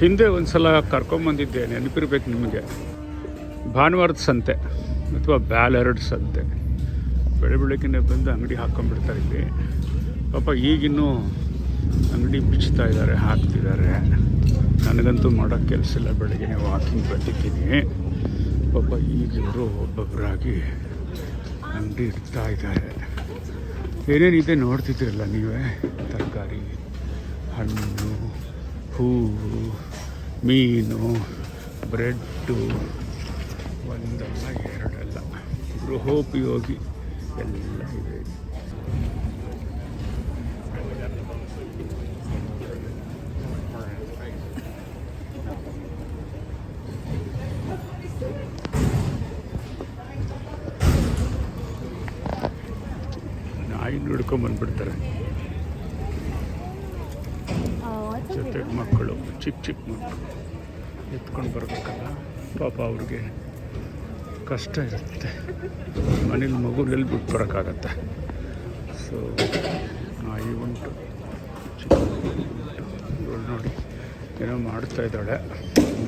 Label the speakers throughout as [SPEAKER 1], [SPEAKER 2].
[SPEAKER 1] ಹಿಂದೆ ಒಂದು ಸಲ ಕರ್ಕೊಂಬಂದಿದ್ದೆ ನೆನಪಿರ್ಬೇಕು ನಿಮಗೆ. ಭಾನುವಾರದ ಸಂತೆ ಅಥವಾ ಬ್ಯಾಲರ್ಡ್ ಸಂತೆ. ಬೆಳೆ ಬೆಳಕಿನ ಬಂದು ಅಂಗಡಿ ಹಾಕ್ಕೊಂಡ್ಬಿಡ್ತಾರೆ ಇಲ್ಲಿ. ಪಾಪ ಈಗಿನ್ನೂ ಅಂಗಡಿ ಬಿಚ್ತಾ ಇದ್ದಾರೆ, ಹಾಕ್ತಿದ್ದಾರೆ. ನನಗಂತೂ ಮಾಡೋಕ್ಕೆ ಕೆಲಸ ಇಲ್ಲ ಬೆಳಗ್ಗೆ ವಾಕಿಂಗ್ ಬಂದಿದ್ದೀನಿ. ಪಾಪ ಈಗಿವರು ಒಬ್ಬೊಬ್ಬರಾಗಿ ಅಂಗಡಿ ಇಡ್ತಾ ಇದ್ದಾರೆ. ಏನೇನಿದೆ ನೋಡ್ತಿದ್ದೀರಲ್ಲ ನೀವೇ? ತರಕಾರಿ, ಹಣ್ಣು, ಹೂವು. ಮೀನು ಬ್ರೆಡ್ಡು ಒಂದಲ್ಲ ಎರಡಲ್ಲ. ಗೃಹೋಪಯೋಗಿ ಎಲ್ಲ ಇದೆ ನಾಯಿ ಹಿಡ್ಕೊಂಬಂದ್ಬಿಡ್ತಾರೆ
[SPEAKER 2] Oh.
[SPEAKER 1] ಜೊತೆಗೆ ಮಕ್ಕಳು. ಚಿಕ್ಕ ಚಿಕ್ಕ ಮಕ್ಕಳು ಎತ್ಕೊಂಡು ಬರಬೇಕಲ್ಲ. ಪಾಪ ಅವ್ರಿಗೆ ಕಷ್ಟ ಇರುತ್ತೆ. ಮನೇಲಿ ಮಗುಲೆಲ್ಲಿ ಬಿಟ್ಟು ಬರೋಕ್ಕಾಗತ್ತೆ? ಸೊ ನಾಯಿ ಉಂಟು ಚಿಕ್ಕ ಮಗು ಇವಳು ನೋಡಿ. ಏನೋ ಮಾಡ್ತಾ ಇದ್ದಾಳೆ.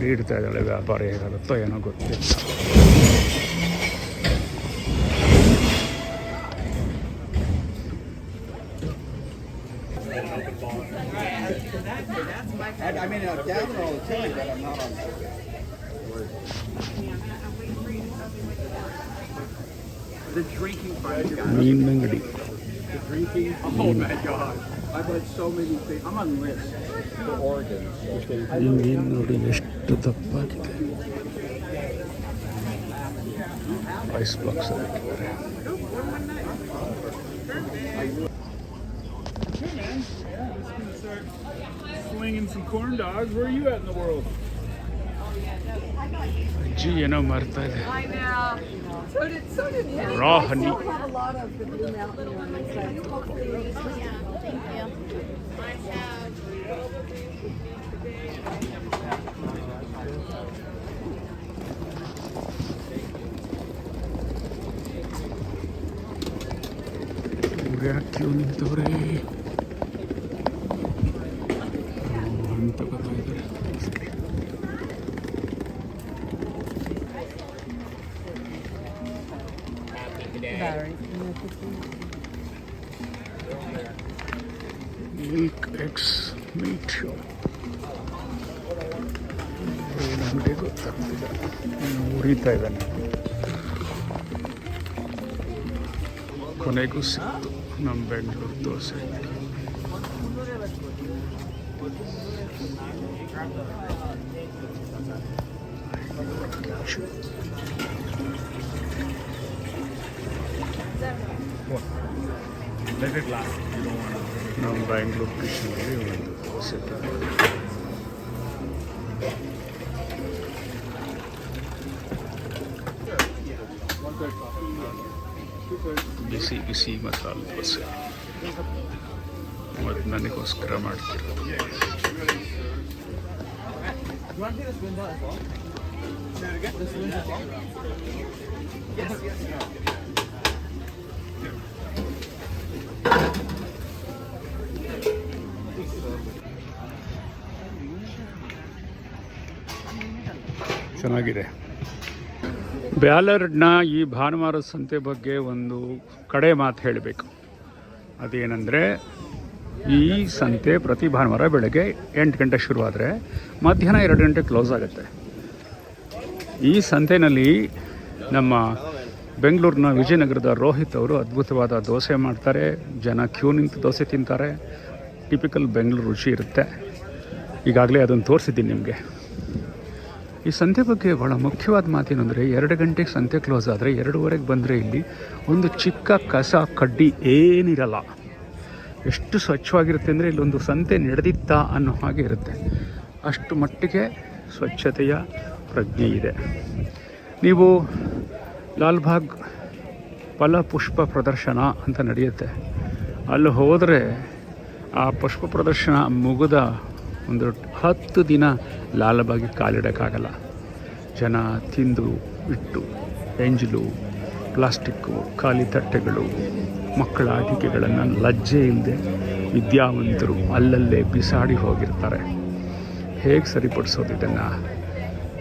[SPEAKER 1] ಇಡ್ತಾ ಇದ್ದಾಳೆ. ವ್ಯಾಪಾರ ಹೇಗಾಗುತ್ತೋ ಏನೋ ಗೊತ್ತಿಲ್ಲ.
[SPEAKER 3] I, I mean, I'm down there all the time, but I'm not on. The drinking part.
[SPEAKER 1] ಮೀನು ಅಂಗಡಿ
[SPEAKER 3] The drinking. Oh my God. I've had so many things. I'm on list for Oregon.
[SPEAKER 1] ಈ ಮೀನು ನೋಡಿ ಎಷ್ಟು ದಪ್ಪಾಗಿದೆ ice box ಹಾಕಿದ್ದಾರೆ
[SPEAKER 4] Slinging some corn dogs. Where are you at in the world?
[SPEAKER 1] ಅಜ್ಜಿ ಏನೋ ಮಾಡ್ತಾ ಇದೆ
[SPEAKER 2] I know. So did, so did him.
[SPEAKER 1] Ra honey
[SPEAKER 2] have a
[SPEAKER 1] ಹಣ್ಣು ತಗೋತಾ ಇದ್ದಾರೆ ಮಿಲ್ಕ್ ಎಕ್ಸ್ ಮೀಟ್ ಶಾಪ್ ಅಂಗಡಿ ಗೊತ್ತಾಗ್ತಿಲ್ಲ ಉರಿತಾ ಇದ್ದಾನೆ ಕೊನೆಗೂ ಸಿಕ್ತು ನಮ್ಮ Bengaluru dosa What?
[SPEAKER 4] Let it last. You don't want to.
[SPEAKER 1] Now I'm buying location. You want to set it. इसी इसी मसाले पर से ಮತ್ತು ನನಗೋಸ್ಕರ ಮಾಡ್ತಿರೋದು. ಚೆನ್ನಾಗಿದೆ. ಬ್ಯಾಲರ್ಡ್ನ ಈ ಭಾನುವಾರ ಸಂತೆ ಬಗ್ಗೆ ಒಂದು ಕಡೆ ಮಾತು ಹೇಳಬೇಕು. ಅದೇನೆಂದರೆ ಈ ಸಂತೆ ಪ್ರತಿ ಭಾನುವಾರ ಬೆಳಗ್ಗೆ ಎಂಟು ಗಂಟೆ ಶುರುವಾದರೆ ಮಧ್ಯಾಹ್ನ ಎರಡು ಗಂಟೆ ಕ್ಲೋಸ್ ಆಗುತ್ತೆ. ಈ ಸಂತೆನಲ್ಲಿ ನಮ್ಮ ಬೆಂಗಳೂರಿನ ವಿಜಯನಗರದ ರೋಹಿತ್ ಅವರು ಅದ್ಭುತವಾದ ದೋಸೆ ಮಾಡ್ತಾರೆ. ಜನ ಕ್ಯೂ ನಿಂತು ದೋಸೆ ತಿಂತಾರೆ. ಟಿಪಿಕಲ್ ಬೆಂಗಳೂರು ರುಚಿ ಇರುತ್ತೆ. ಈಗಾಗಲೇ ಅದನ್ನು ತೋರಿಸಿದ್ದೀನಿ ನಿಮಗೆ. ಈ ಸಂತೆ ಬಗ್ಗೆ ಭಾಳ ಮುಖ್ಯವಾದ ಮಾತೇನೆಂದರೆ ಎರಡು ಗಂಟೆಗೆ ಸಂತೆ ಕ್ಲೋಸ್ ಆದರೆ ಎರಡೂವರೆಗೆ ಬಂದರೆ ಇಲ್ಲಿ ಒಂದು ಚಿಕ್ಕ ಕಸ ಕಡ್ಡಿ ಏನಿರಲ್ಲ. ಎಷ್ಟು ಸ್ವಚ್ಛವಾಗಿರುತ್ತೆ ಅಂದರೆ ಇಲ್ಲೊಂದು ಸಂತೆ ನಡೆದಿತ್ತಾ ಅನ್ನೋ ಹಾಗೆ ಇರುತ್ತೆ. ಅಷ್ಟು ಮಟ್ಟಿಗೆ ಸ್ವಚ್ಛತೆಯ ಪ್ರಜ್ಞೆ ಇದೆ. ನೀವು ಲಾಲ್ಬಾಗ್ ಫಲಪುಷ್ಪ ಪ್ರದರ್ಶನ ಅಂತ ನಡೆಯುತ್ತೆ. ಅಲ್ಲಿ ಹೋದರೆ ಆ ಪುಷ್ಪ ಪ್ರದರ್ಶನ ಮುಗಿದ ಒಂದು ಹತ್ತು ದಿನ ಲಾಲ್ಬಾಗಿ ಕಾಲಿಡೋಕ್ಕಾಗಲ್ಲ. ಜನ ತಿಂದು ಇಟ್ಟು ಎಂಜಲು ಪ್ಲಾಸ್ಟಿಕ್ಕು, ಖಾಲಿ ತಟ್ಟೆಗಳು ಮಕ್ಕಳ ಆಟಿಕೆಗಳನ್ನು ಲಜ್ಜೆ ಇಲ್ಲದೆ ವಿದ್ಯಾವಂತರು ಅಲ್ಲಲ್ಲೇ ಬಿಸಾಡಿ ಹೋಗಿರ್ತಾರೆ. ಹೇಗೆ ಸರಿಪಡಿಸೋದು ಇದನ್ನು?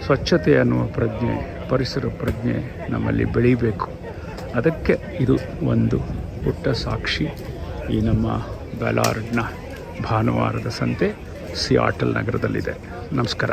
[SPEAKER 1] ಸ್ವಚ್ಛತೆ ಅನ್ನುವ ಪ್ರಜ್ಞೆ, ಪರಿಸರ ಪ್ರಜ್ಞೆ ನಮ್ಮಲ್ಲಿ ಬೆಳೀಬೇಕು. ಅದಕ್ಕೆ ಇದು ಒಂದು ಪುಟ್ಟ ಸಾಕ್ಷಿ. ಈ ನಮ್ಮ ಬ್ಯಾಲಾರ್ಡ್ನ ಭಾನುವಾರದ ಸಂತೆ ಸಿಯಾಟಲ್ ನಗರದಲ್ಲಿದೆ. ನಮಸ್ಕಾರ.